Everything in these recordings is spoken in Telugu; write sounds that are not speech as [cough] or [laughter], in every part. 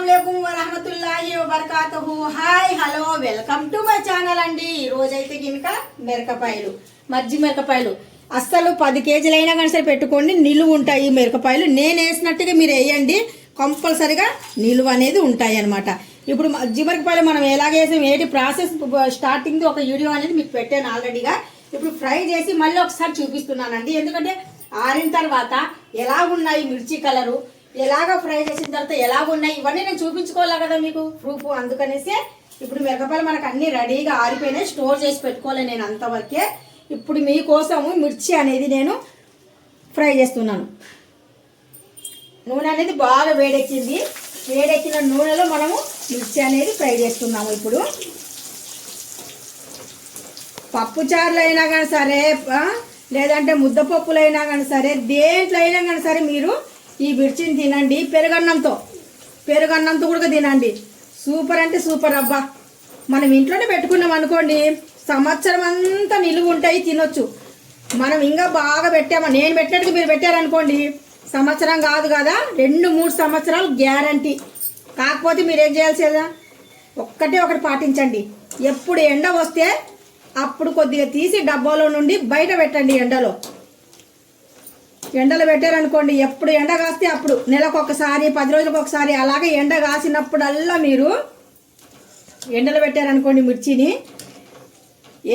అస్సలం వరహమతుల్లాహి వబర్కాతుహు. Hi hello welcome to my channel అండి. ఈ రోజైతే గినక మిరపకాయలు మజ్జి మిరపకాయలు. అస్సలు పది కేజీలైనా కానీ సరే పెట్టుకోండి నిలువ ఉంటాయి ఈ మిరపకాయలు. నేను వేసినట్టుగా మీరు వేయండి కంపల్సరిగా నిలువ అనేది ఉంటాయి అనమాట ఇప్పుడు మజ్జి మిరపకాయలు మనం ఎలాగేసాం ఏంటి ప్రాసెస్ స్టార్టింగ్ ఒక వీడియో అనేది మీకు పెట్టాను ఆల్రెడీగా. ఇప్పుడు ఫ్రై చేసి మళ్ళీ ఒకసారి చూపిస్తున్నానండి. ఎందుకంటే ఆరిన తర్వాత ఎలా ఉన్నాయి మిర్చి కలరు ఎలాగ ఫ్రై చేసిన తర్వాత ఎలాగ ఉన్నాయి ఇవన్నీ నేను చూపించుకోవాలి కదా మీకు? ప్రూఫ్ అందుకనేసి ఇప్పుడు మిరపకాయలు మనకు అన్ని రెడీగా ఆరిపోయినాయి స్టోర్ చేసి పెట్టుకోవాలి నేను అంతవరకే. ఇప్పుడు మీకోసము మిర్చి అనేది నేను ఫ్రై చేస్తున్నాను. నూనె అనేది బాగా వేడెక్కింది. వేడెక్కిన నూనెలో మనము మిర్చి అనేది ఫ్రై చేస్తున్నాము ఇప్పుడు. పప్పు చారులు అయినా కానీ సరే లేదంటే ముద్దపప్పులు అయినా కానీ సరే దేంట్లో అయినా కానీ సరే మీరు ఈ బిడ్చిని తినండి పెరుగన్నంతో. పెరుగన్నంతో కూడా తినండి. సూపర్ అంటే సూపర్ అబ్బా. మనం ఇంట్లోనే పెట్టుకున్నాం అనుకోండి సంవత్సరం అంతా నిలువ ఉంటాయి తినొచ్చు. మనం ఇంకా బాగా పెట్టామా? నేను పెట్టినట్టు మీరు పెట్టారనుకోండి సంవత్సరం కాదు కదా రెండు మూడు సంవత్సరాలు గ్యారంటీ. కాకపోతే మీరు ఏం చేయాల్సిందా ఒక్కటే ఒకటి పాటించండి. ఎప్పుడు ఎండ వస్తే అప్పుడు కొద్దిగా తీసి డబ్బాలో నుండి బయట పెట్టండి ఎండలో. ఎండలు పెట్టారనుకోండి ఎప్పుడు ఎండ కాస్తే అప్పుడు నెలకు ఒకసారి పది రోజులకు ఒకసారి అలాగే ఎండ కాసినప్పుడల్లా మీరు ఎండలు పెట్టారనుకోండి మిర్చిని.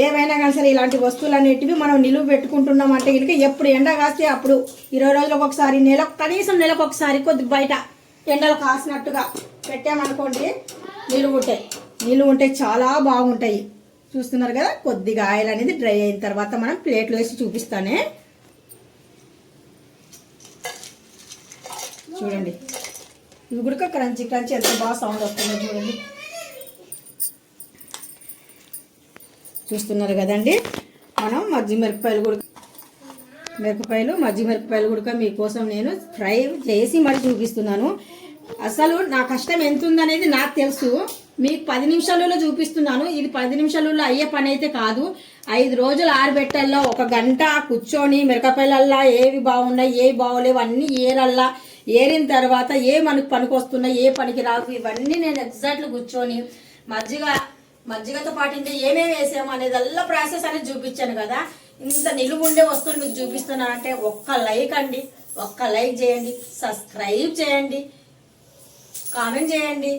ఏమైనా కానీ సరే ఇలాంటి వస్తువులు అనేటివి మనం నిలువ పెట్టుకుంటున్నాం అంటే కనుక ఎప్పుడు ఎండ కాస్తే అప్పుడు ఇరవై రోజులకు ఒకసారి నెల కనీసం నెలకు ఒకసారి కొద్ది బయట ఎండలు కాసినట్టుగా పెట్టామనుకోండి నిలువ ఉంటాయి. నిలువ ఉంటే చాలా బాగుంటాయి. చూస్తున్నారు కదా కొద్దిగా ఆయిల్ అనేది డ్రై అయిన తర్వాత మనం ప్లేట్లో వేసి చూపిస్తానే. చూడండి. ఇవి కూడా క్రంచి క్రంచి ఎంత బాగా సౌండ్ వస్తుందో చూడండి. చూస్తున్నారు కదండి? మనం మజ్జి మిరపకాయలు కూడా మిరపకాయలు మజ్జి మిరపకాయలు కూడా మీకోసం నేను ఫ్రై చేసి మరి చూపిస్తున్నాను. అసలు నా కష్టం ఎంత ఉందనేది నాకు తెలుసు. మీకు పది నిమిషాలలో చూపిస్తున్నాను. ఇది పది నిమిషాలలో అయ్యే పని అయితే కాదు. ఐదు రోజులు ఆరబెట్టల్లో ఒక గంట కూర్చొని మిరపకాయలల్లా ఏవి బాగున్నాయి ఏవి బాగోలేవు అన్నీ ఏరల్లా ఏరిన తర్వాత ఏ మనకు పనికి వస్తున్నాయి ఏ పనికి రావు ఇవన్నీ నేను ఎగ్జాక్ట్లు కూర్చొని మజ్జిగ మజ్జిగతో పాటు ఇంకా ఏమేమి వేసాము అనేది అల్లా ప్రాసెస్ అనేది చూపించాను కదా. ఇంత నిలువుండే వస్తువులు మీకు చూపిస్తున్నానంటే ఒక్క లైక్ అండి ఒక్క లైక్ చేయండి సబ్స్క్రైబ్ చేయండి కామెంట్ చేయండి.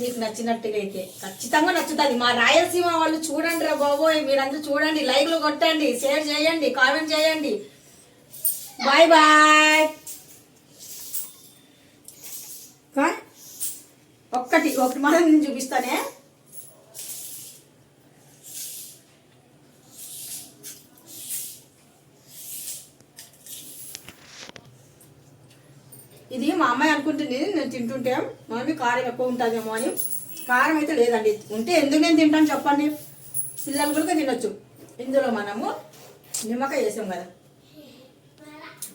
మీకు నచ్చినట్టుగా అయితే ఖచ్చితంగా నచ్చుతుంది. మా రాయలసీమ వాళ్ళు చూడండి రా బాబోయ్ మీరందరూ చూడండి లైక్లు కొట్టండి షేర్ చేయండి కామెంట్ చేయండి. Bye bye. ఒక్కటి ఒకటి మాత్రం నేను చూపిస్తానే? ఇది మా అమ్మాయి అనుకుంటుంది నేను తింటుంటే మమ్మీ కారం ఎక్కువ ఉంటుందేమో అని. కారం అయితే లేదండి ఉంటే ఎందుకు నేను తింటాను చెప్పండి? పిల్లలు కూడా తినొచ్చు. ఇందులో మనము నిమ్మకాయ వేసాం కదా.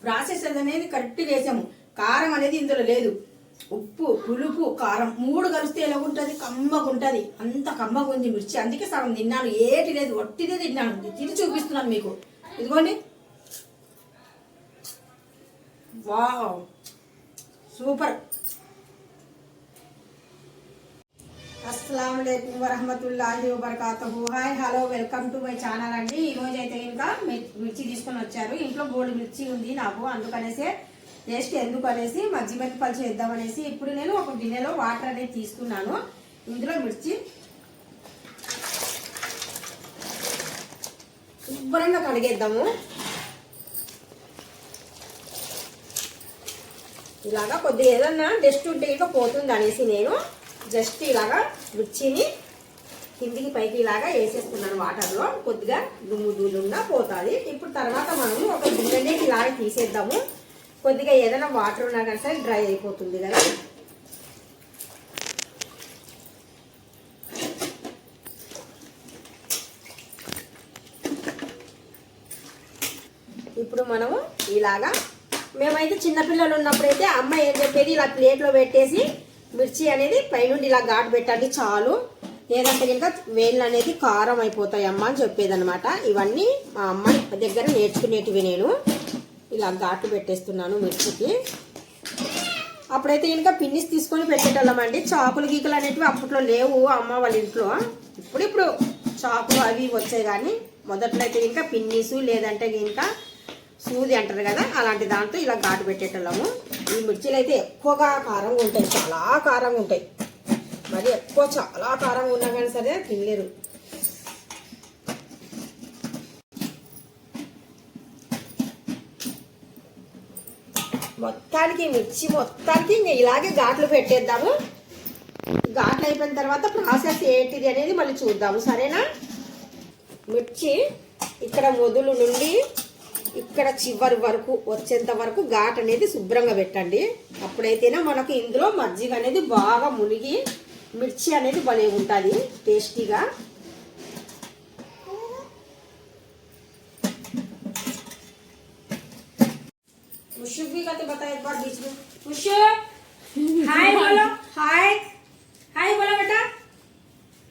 ప్రాసెస్ అనేది కరెక్ట్గా వేసాము. కారం అనేది ఇందులో లేదు. ఉప్పు పులుపు కారం మూడు కలిస్తే ఎలా ఉంటుంది కమ్మగా ఉంటుంది అంత కమ్మగా ఉంది మిర్చి. అందుకే సగం తిన్నాను. ఏటి లేదు ఒట్టిదే తిన్నాను. తిని చూపిస్తున్నాను మీకు. ఇదిగోండి. వావ్. సూపర్. అస్సలం అయికం వరహమతుల్లాహి వబర్కాతహు. Hi hello welcome to my channel అండి. ఈ రోజు అయితే ఇంకా మిర్చి తీసుకొని వచ్చారు. ఇంట్లో బోల్డ్ మిర్చి ఉంది నాకు. అందుకనేసే టేస్ట్ ఎందుకు అనేసి మజ్జి మిరపకాయలు చేద్దామనేసి ఇప్పుడు నేను ఒక గిన్నెలో వాటర్ అనేది తీసుకున్నాను. ఇందులో మిర్చి శుభ్రంగా కడిగేద్దాము. ఇలాగా కొద్దిగా ఏదన్నా డస్ట్ ఉంటే ఇంకా పోతుంది అనేసి నేను జస్ట్ ఇలాగా మిర్చిని కిందికి పైకి ఇలాగా వేసేస్తున్నాను వాటర్లో. కొద్దిగా దుమ్ము దూలుగా పోతుంది. ఇప్పుడు తర్వాత మనము ఒక గిన్నెని ఇలాగ తీసేద్దాము. కొద్దిగా ఏదైనా వాటర్ ఉన్నా కానీ సరే డ్రై అయిపోతుంది కదా. ఇప్పుడు మనము ఇలాగా మేమైతే చిన్నపిల్లలు ఉన్నప్పుడైతే అమ్మ ఏం చెప్పేది? ఇలా ప్లేట్లో పెట్టేసి మిర్చి అనేది పైనుండి ఇలా ఘాటు పెట్టండి చాలు. లేదంటే కనుక వేళ్ళు అనేది కారం అయిపోతాయి అమ్మ అని చెప్పేది అనమాట ఇవన్నీ మా అమ్మ దగ్గర నేర్చుకునేటివి నేను. ఇలా ఘాటు పెట్టేస్తున్నాను మిర్చికి. అప్పుడైతే ఇంకా పిన్నిస్ తీసుకొని పెట్టేటోళ్ళమండి చాకులు గీకులు అనేటివి అప్పట్లో లేవు అమ్మ వాళ్ళ ఇంట్లో. ఇప్పుడు ఇప్పుడు చాకులు అవి వచ్చాయి కానీ మొదట్లో అయితే ఇంకా పిన్నీసు లేదంటే ఇంకా సూది అంటారు కదా అలాంటి దాంతో ఇలా ఘాటు పెట్టేటోళ్ళము. ఈ మిర్చీలు అయితే ఎక్కువగా కారంగా ఉంటాయి చాలా కారంగా ఉంటాయి. మరి ఎక్కువ చాలా కారంగా ఉన్నా కానీ సరే తినలేరు. మొత్తానికి మిర్చి మొత్తానికి ఇలాగే ఘాట్లు పెట్టేద్దాము. ఘాట్లు అయిపోయిన తర్వాత ప్రాసెస్ ఏంటిది అనేది మళ్ళీ చూద్దాము సరేనా? మిర్చి ఇక్కడ మొదలు నుండి ఇక్కడ చివరి వరకు వచ్చేంత వరకు ఘాట్ అనేది శుభ్రంగా పెట్టండి. అప్పుడైతేనే మనకు ఇందులో మజ్జిగ అనేది బాగా మునిగి మిర్చి అనేది భలే ఉంటుంది టేస్టీగా. भी का तो बता एक बार बीच में मुश्क हाय बोलो हाय हाय बोलो बेटा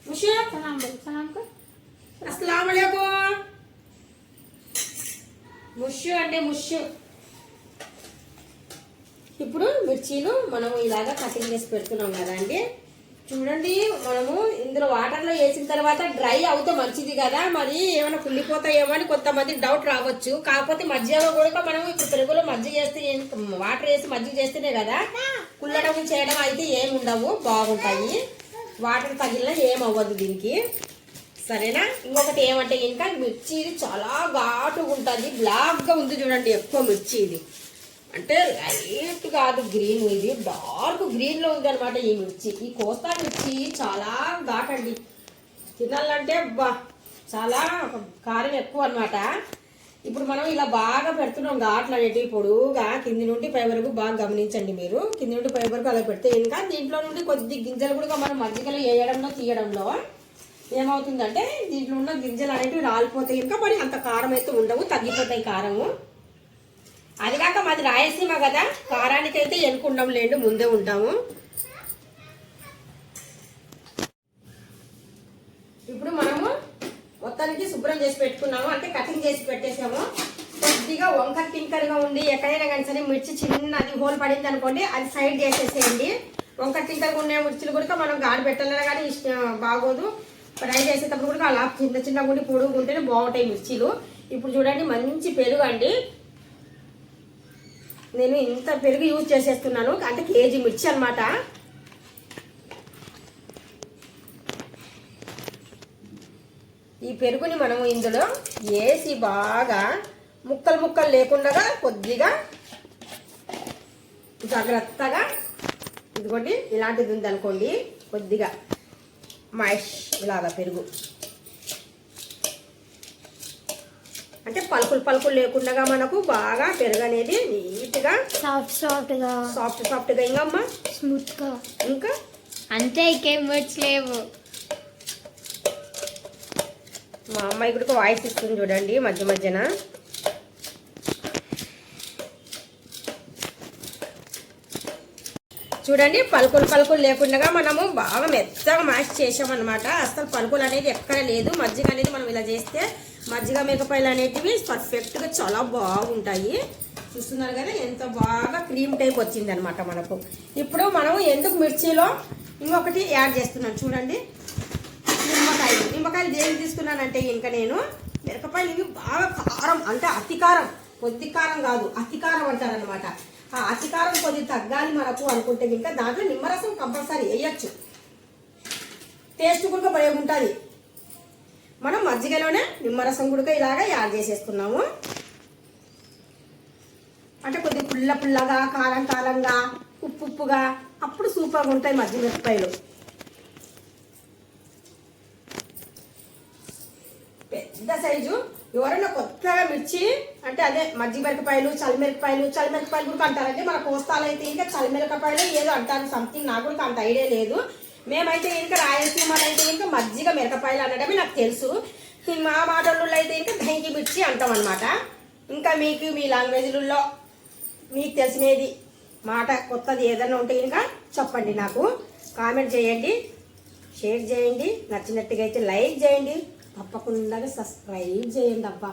मुश्क सलाम बोल सलाम कर अस्सलाम वालेकुम ముష్ అంటే ముష్ ఇప్పుడు మిర్చీలు మనం ఇలాగా కటింగ్ చేసి పెడుతున్నాం కదా అండి చూడండి మనము ఇందులో వాటర్లో వేసిన తర్వాత డ్రై అవుతే మంచిది కదా. మరి ఏమైనా కుళ్ళిపోతాయేమో అని కొంతమంది డౌట్ రావచ్చు. కాకపోతే మధ్యలో కూడా మనం ఇప్పుడు పెరుగులో మజ్జిగ చేస్తే వాటర్ వేసి మజ్జిగ చేస్తేనే కదా. కుళ్ళడం చేయడం అయితే ఏమి ఉండవు బాగుంటాయి. వాటర్ తగిలిన ఏం అవ్వదు దీనికి. సరేనా? ఇంకొకటి ఏమంటే ఇంకా మిర్చి ఇది చాలా ఘాటుగా ఉంటుంది. బ్లాక్గా ఉంది చూడండి ఎక్కువ మిర్చి ఇది అంటే లైట్ కాదు గ్రీన్ ఇది. డార్క్ గ్రీన్లో ఉంది అనమాట ఈ మిర్చి. ఈ కోస్తా మిర్చి చాలా ఘాట్ తినాలంటే బా చాలా కారం ఎక్కువ అనమాట ఇప్పుడు మనం ఇలా బాగా పెడుతున్నాం ఘాట్లు అనేటివి పొడుగా కింది నుండి పై వరకు బాగా గమనించండి మీరు. కింది నుండి పై వరకు అలా పెడితే ఇంకా దీంట్లో నుండి కొద్ది గింజలు కూడా మనం మజ్జిగలో వేయడంలో తీయడంలో ఏమవుతుందంటే దీంట్లో ఉన్న గింజలు అనేటివి రాలిపోతాయి. ఇంకా మరి అంత కారం అయితే ఉండవు తగ్గిపోతాయి కారము. అది కాక మాది రాయలసీమ కదా. కారానికి అయితే ఎనుకుండం లేండి ముందే ఉంటాము. ఇప్పుడు మనము మొత్తానికి శుభ్రం చేసి పెట్టుకున్నాము. అంటే కటింగ్ చేసి పెట్టేసాము. కొద్దిగా వంకర టింకర్గా ఉండి ఎక్కడైనా కానీ సరే మిర్చి చిన్నది హోల్ పడింది అనుకోండి అది సైడ్ చేసేసేయండి వంకర టింకర్గా ఉండే మిర్చిలు కూడా మనం గాడి పెట్టాలన్నా కానీ ఇష్టం బాగోదు. ఫ్రై చేసేటప్పుడు కూడా అలా చిన్న చిన్న గుండి పొడుగు ఉంటేనే బాగుంటాయి మిర్చీలు. ఇప్పుడు చూడండి మంచి పెరుగు అండి నేను ఇంత పెరుగు యూజ్ చేసేస్తున్నాను. అంటే కేజీ మిర్చి అన్నమాట. ఈ పెరుగుని మనము ఇందులో వేసి బాగా ముక్కలు ముక్కలు లేకుండా కొద్దిగా జాగ్రత్తగా ఇదిగోండి ఇలాంటిది ఉందనుకోండి కొద్దిగా మైష్ ఇలాగా పెరుగు. అంటే పలుకులు పలుకులు లేకుండా మనకు బాగా పెరుగు అనేది నీట్గా సాఫ్ట్ సాఫ్ట్గా సాఫ్ట్ సాఫ్ట్గా ఇంకా అమ్మ స్మూత్గా ఇంకా? అంతే ఇంకేం వర్డ్స్ లేవు. మా అమ్మాయి కూడా వాయిస్ ఇస్తుంది చూడండి మధ్య మధ్యన. చూడండి పలుకులు పలుకులు లేకుండా మనము బాగా మెత్తగా మ్యాష్ చేసామన్నమాట అసలు పలుకులు అనేది ఎక్కడ లేదు. మజ్జిగ అనేది మనం ఇలా చేస్తే మజ్జిగ మిరపకాయలు అనేటివి పర్ఫెక్ట్గా చాలా బాగుంటాయి. చూస్తున్నారు కదా ఎంత బాగా క్రీమ్ టైప్ వచ్చింది అనమాట మనకు. ఇప్పుడు మనం ఎందుకు మిర్చిలో ఇంకొకటి యాడ్ చేస్తున్నాం చూడండి. నిమ్మకాయలు. నిమ్మకాయలు దేనికి తీసుకున్నానంటే ఇంకా నేను మిరపకాయలు ఇవి బాగా కారం అంటే అతికారం కొద్ది కారం కాదు అతికారం అంటారనమాట అంటారు అనమాట ఆ అతికారం కొద్ది తగ్గాలి మనకు అనుకుంటే ఇంకా దాంట్లో నిమ్మరసం కంపల్సరీ వేయచ్చు. టేస్ట్ కూడా భయం ఉంటుంది. మనం మజ్జిగలోనే నిమ్మరసం కూడా ఇలాగా యాడ్ చేసేస్తున్నాము. అంటే కొద్ది పుల్ల పుల్లగా కారం కారంగా ఉప్పు ఉప్పుగా అప్పుడు సూపర్గా ఉంటాయి మజ్జిగ మిరపకాయలు. పెద్ద సైజు ఎవరైనా కొత్తగా మిర్చి అంటే అదే మజ్జి మిరపకాయలు చలిమిరపకాయలు చలిమిరపకాయలు కూడా అంటారంటే మన కోస్తాలు అయితే ఇంకా చలిమిరపకాయలు ఏదో అంటారు సంథింగ్ నాకు కూడా అంత ఐడియా లేదు. మేమైతే ఇంకా రాయలసీమలో అయితే ఇంకా మజ్జిగ మిరపకాయలు అనడమే నాకు తెలుసు. మా మాటలలో అయితే ఇంకా దహికి మిర్చి అంటాం అనమాట ఇంకా మీకు మీ లాంగ్వేజ్లలో మీకు తెలిసినది మాట కొత్తది ఏదైనా ఉంటే ఇంకా చెప్పండి నాకు. కామెంట్ చేయండి షేర్ చేయండి నచ్చినట్టుగా అయితే లైక్ చేయండి. తప్పకుండా సబ్స్క్రైబ్ చేయండి అబ్బా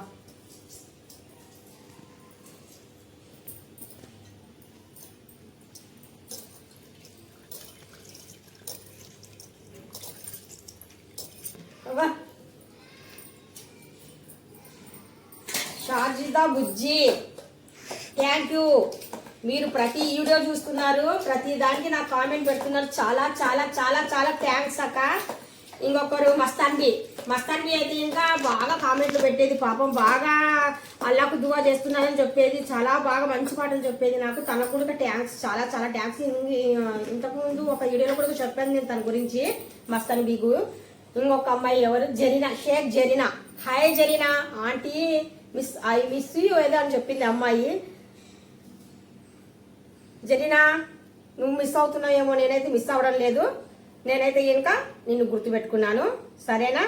షార్జిదా బుజ్జి. థ్యాంక్ యూ మీరు ప్రతి వీడియో చూస్తున్నారు ప్రతి దానికి నాకు కామెంట్ పెడుతున్నారు. చాలా చాలా చాలా చాలా థ్యాంక్స్ అక్క. ఇంకొకరు మస్తాన్వి. మస్తాన్వి అయితే ఇంకా బాగా కామెంట్లు పెట్టేది పాపం బాగా అల్లాకు దువా చేస్తున్నారని చెప్పేది చాలా బాగా మంచి పాటలు చెప్పేది నాకు. తనకు కూడా థ్యాంక్స్ చాలా చాలా థ్యాంక్స్ ఇంతకుముందు ఒక వీడియోలో కూడా చెప్పాను నేను తన గురించి మస్తాన్ ఇంకొక అమ్మాయి ఎవరు? Zareena. Shaik Zareena. Hi Zareena. Aunty miss I miss you ఏదో అని చెప్పింది అమ్మాయి. జరీనా నువ్వు మిస్ అవుతున్నావేమో నేనైతే మిస్ అవ్వడం లేదు. నేనైతే ఇంకా నిన్ను గుర్తుపెట్టుకున్నాను. సరేనా?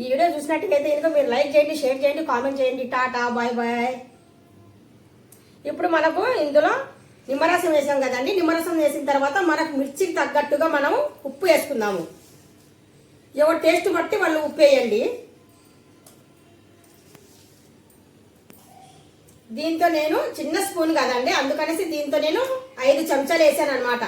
ఈ వీడియో చూసినట్టుగైతే ఇంకా మీరు లైక్ చేయండి షేర్ చేయండి కామెంట్ చేయండి. Tata bye bye. ఇప్పుడు మనకు ఇందులో నిమ్మరసం వేసాం కదండి. నిమ్మరసం వేసిన తర్వాత మనకు మిర్చికి తగ్గట్టుగా మనం ఉప్పు వేసుకుందాము. ఎవరు టేస్ట్ బట్టి వాళ్ళు ఉప్పు వేయండి. దీంతో నేను చిన్న స్పూన్ కదండి అందుకనేసి దీంతో నేను ఐదు చెంచాలు వేసాను అనమాట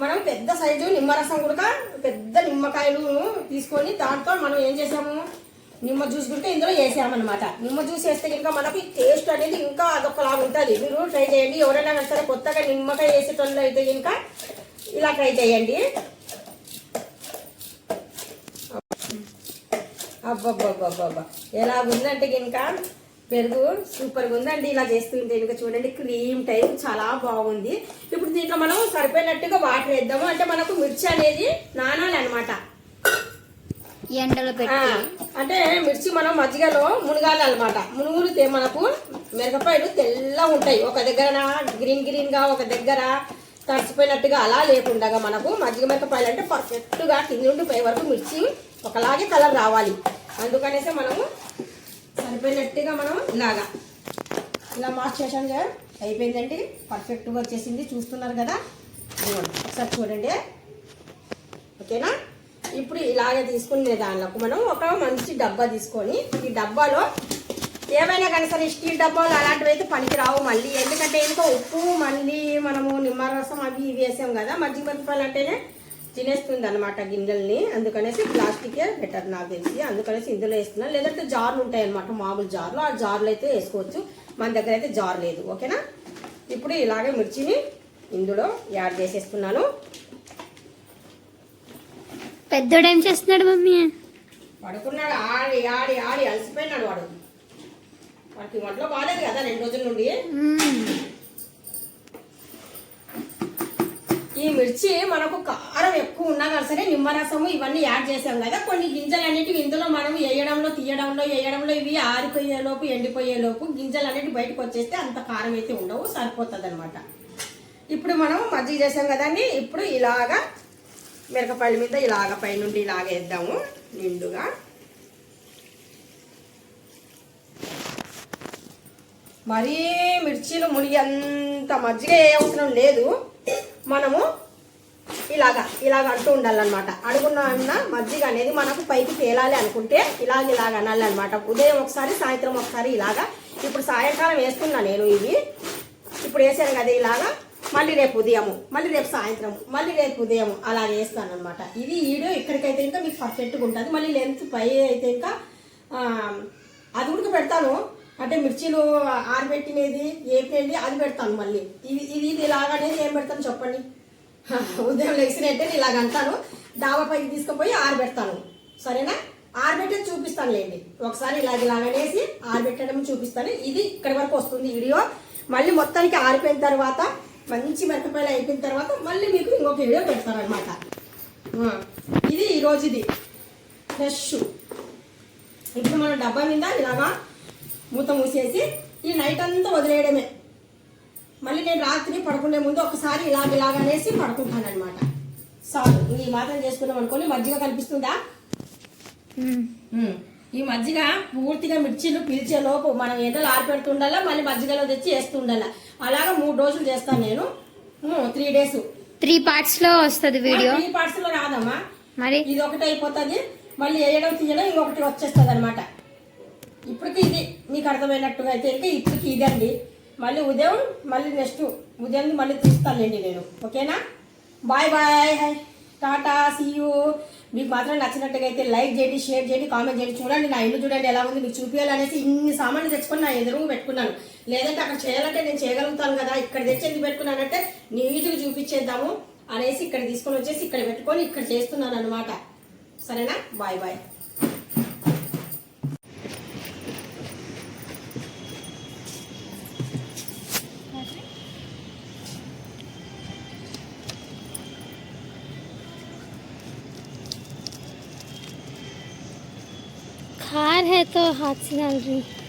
మనం పెద్ద సైజు నిమ్మరసం కూడా పెద్ద నిమ్మకాయలు తీసుకొని దాంట్లో మనం ఏం చేసాము నిమ్మ జ్యూస్ కూడా ఇందులో వేసామన్నమాట. నిమ్మ జ్యూస్ వేస్తే ఇంకా మనకి టేస్ట్ అనేది ఇంకా అదొకలా ఉంటుంది. మీరు ట్రై చేయండి. ఎవరైనా సరే కొత్తగా నిమ్మకాయ వేసేటోళ్ళు అయితే ఇంకా ఇలా ట్రై చేయండి. అబ్బబ్బబ్బబ్బబ్బా. ఎలా ఉందంటే ఇంకా పెరుగు సూపర్గా ఉందండి. ఇలా చేస్తుంటే ఇంకా చూడండి క్రీమ్ టైప్ చాలా బాగుంది. ఇప్పుడు దీంట్లో మనం సరిపోయినట్టుగా వాటర్ వేద్దాము. అంటే మనకు మిర్చి అనేది నానాలి అనమాట ఎండలో పెట్టి. అంటే మిర్చి మనం మజ్జిగలో మునగాలి అనమాట మునుగులితే మనకు మిరపకాయలు తెల్లగా ఉంటాయి. ఒక దగ్గర గ్రీన్ గ్రీన్గా ఒక దగ్గర తడిచిపోయినట్టుగా అలా లేకుండా మనకు మజ్జిగ మిరపకాయలు అంటే పర్ఫెక్ట్గా కింది నుండి పై వరకు మిర్చి ఒకలాగే కలర్ రావాలి. అందుకనేసి మనము సరిపోయినట్టుగా మనం ఇలాగా. ఇలా మార్క్ చేసాం కదా అయిపోయిందండి. పర్ఫెక్ట్గా వచ్చేసింది. చూస్తున్నారు కదా? ఒకసారి చూడండి. ఓకేనా? ఇప్పుడు ఇలాగే తీసుకునే దానిలోకి మనం ఒక మంచి డబ్బా తీసుకొని ఈ డబ్బాలో ఏమైనా కానీ సరే స్టీల్ డబ్బాలు అలాంటివి అయితే పనికిరావు మళ్ళీ. ఎందుకంటే ఇంకా ఉప్పు మళ్ళీ మనము నిమ్మరసం అవి ఇవి వేసాం కదా మజ్జిగ మిరపకాయలు అంటేనే తినేస్తుంది అనమాట గిన్నెల్ని. అందుకనేసి ప్లాస్టికే బెటర్ నాకు తెలిసి. అందుకనేసి ఇందులో వేస్తున్నాను లేదంటే జార్లు ఉంటాయి అనమాట మామూలు జార్లు. ఆ జార్లు అయితే వేసుకోవచ్చు. మన దగ్గర అయితే జార్ లేదు. ఓకేనా? ఇప్పుడు ఇలాగే మిర్చిని ఇందులో యాడ్ చేసేస్తున్నాను. పెద్దోడు ఏం చేస్తున్నాడు మమ్మీ? పడుకున్నాడు. ఆడి ఆడి ఆడి. అలసిపోయినాడు వాడు. వాడికి ఒంట్లో బాగాలేదు కదా రెండు రోజుల నుండి. మిర్చి మనకు కారం ఎక్కువ ఉన్నా కానీ సరే నిమ్మరసము ఇవన్నీ యాడ్ చేసాం కదా. కొన్ని గింజలు అనేటివి ఇందులో మనం వేయడంలో తీయడంలో వేయడంలో ఇవి ఆరిపోయే లోపు గింజలు అనేవి బయటకు వచ్చేస్తే అంత కారం అయితే ఉండవు సరిపోతుంది అనమాట ఇప్పుడు మనం మజ్జిగ చేసాం కదండి ఇప్పుడు ఇలాగా మిరపకాయల మీద ఇలాగ పైనుండి ఇలాగ వేద్దాము నిండుగా. మరీ మిర్చీలు మునిగి అంత మజ్జిగ ఏ అవసరం లేదు. మనము ఇలాగా ఇలాగ అంటూ ఉండాలన్నమాట. అడుగున్న మజ్జిగ అనేది మనకు పైకి తేలాలి అనుకుంటే ఇలాగ ఇలాగ అనాలన్నమాట. ఉదయం ఒకసారి సాయంత్రం ఒకసారి ఇలాగా. ఇప్పుడు సాయంకాలం వేస్తున్నా నేను ఇవి ఇప్పుడు వేసాను కదా ఇలాగా. మళ్ళీ రేపు ఉదయము మళ్ళీ రేపు సాయంత్రం మళ్ళీ రేపు ఉదయం అలా వేస్తాను అనమాట ఇది వీడియో ఇక్కడికైతే ఇంకా మీకు పర్ఫెక్ట్గా ఉంటుంది. మళ్ళీ లెంత్ పై అయితే ఇంకా అది ఉడక పెడతాను అంటే మిర్చీలు ఆరబెట్టినది ఏపినది అది పెడతాను మళ్ళీ. ఇది ఇది ఇది ఇలాగనేది ఏం పెడతాను చెప్పండి? [laughs] ఉదయం లేచినట్టే నేను ఇలాగ అంటాను. డాబా పైకి తీసుకుపోయి ఆరబెడతాను. సరేనా? ఆరబెట్టి చూపిస్తాను లేండి. ఒకసారి ఇలాగ ఇలాగనేసి ఆరబెట్టడం చూపిస్తాను. ఇది ఇక్కడి వరకు వస్తుంది వీడియో. మళ్ళీ మొత్తానికి ఆరిపోయిన తర్వాత మంచి మిరపకాయలు అయిపోయిన తర్వాత మళ్ళీ మీకు ఇంకొక వీడియో పెడతాను అనమాట ఇది ఈరోజు ఇది ఫ్రెష్. ఇప్పుడు మనం డబ్బా మీద ఇలాగా. మూత మూసేసి ఈ నైట్ అంతా వదిలేయడమే. మళ్ళీ నేను రాత్రి పడుకునే ముందు ఒకసారి ఇలాగ ఇలాగ అనేసి పడుకుంటాను అనమాట సార్ ఈ మాత్రం చేసుకున్నాం అనుకోని మజ్జిగ కనిపిస్తుందా. ఈ మజ్జిగ పూర్తిగా మిర్చీలు పీల్చే లోపు మనం ఎండలు ఆరిపెడుతుండాలా మళ్ళీ మజ్జిగలో తెచ్చి వేస్తుండాలా. అలాగా మూడు రోజులు చేస్తాను నేను. త్రీ డేస్ త్రీ పార్ట్స్లో వస్తుంది వీడియో త్రీ పార్ట్స్లో రాదమ్మా. మరి? ఇది ఒకటి అయిపోతుంది మళ్ళీ వేయడం తీయడం ఇంకొకటి వచ్చేస్తుంది అనమాట ఇప్పటికి ఇది మీకు అర్థమైనట్టుగా అయితే ఇంకా ఇప్పటికి ఇదండి. మళ్ళీ ఉదయం మళ్ళీ నెక్స్ట్ ఉదయం మళ్ళీ తీస్తానులేండి నేను. ఓకేనా? బాయ్ బాయ్ టాటా సీ మీకు మాత్రం నచ్చినట్టుగా అయితే లైక్ చేయండి షేర్ చేయండి కామెంట్ చేయండి. చూడండి నా ఇల్లు చూడండి ఎలా ఉంది మీకు చూపించాలనేసి ఇన్ని సామాన్లు తెచ్చుకొని నా ఎదురు పెట్టుకున్నాను. లేదంటే అక్కడ చేయాలంటే నేను చేయగలుగుతాను కదా ఇక్కడ తెచ్చి ఎందుకు పెట్టుకున్నానంటే నీట్గా చూపించేద్దాము అనేసి ఇక్కడ తీసుకొని వచ్చేసి ఇక్కడ పెట్టుకొని ఇక్కడ చేస్తున్నాను అనమాట సరేనా? Bye bye 都好吃的很。